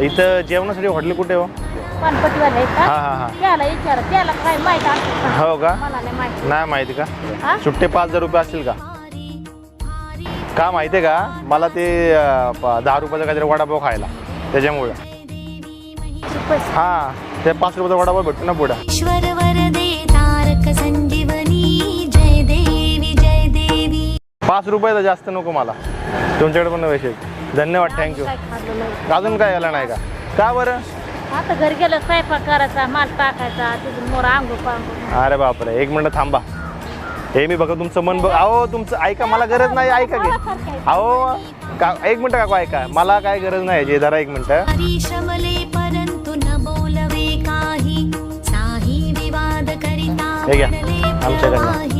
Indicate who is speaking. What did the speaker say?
Speaker 1: इथं जेवणासाठी हॉटेल कुठे हो?
Speaker 2: पानपट्टीवाले आहेत
Speaker 1: हा
Speaker 2: का?
Speaker 1: हा हा
Speaker 2: त्याला विचार. त्याला काय माहीत असतं का?
Speaker 1: हो का?
Speaker 2: मला नाही माहिती.
Speaker 1: नाही माहिती का?
Speaker 2: हा?
Speaker 1: सुट्टे पाच हजार रुपये असतील का? का माहिती आहे का? मला ते अं, प- दहा रुपयाचा काहीतरी वडापाव खायला. त्याच्यामुळं.
Speaker 2: रुपये
Speaker 1: हा ते पाच रुपयाचा वडापाव भेटतो ना पुढं.
Speaker 3: ईश्वर वरदे तारक संजीवनी. जय देवी जय देवी.
Speaker 1: पाच रुपयाचा जास्त नको मला. तुमच्याकडे पण पैसे आहेत. धन्यवाद थँक्यू
Speaker 2: काय खाल्लं नाही.
Speaker 1: अजून काय याला नाही का? का बरं?
Speaker 2: आता घरी गेलं स्वयंपाक करायचा माल टाकायचा तिथून मोर
Speaker 1: अरे बापरे एक मिनिट थांबा. हे मी बघा तुमचं मन बघ अहो तुमचं ऐका मला गरज नाही ऐका की. अहो का एक मिनिट काकू ऐका. मला काय गरज नाही जे जरा एक मिनिट.
Speaker 3: हरी श्रमले परंतु न बोलवे काही. साही विवाद करिता
Speaker 1: हे घ्या, आमच्याकडनं.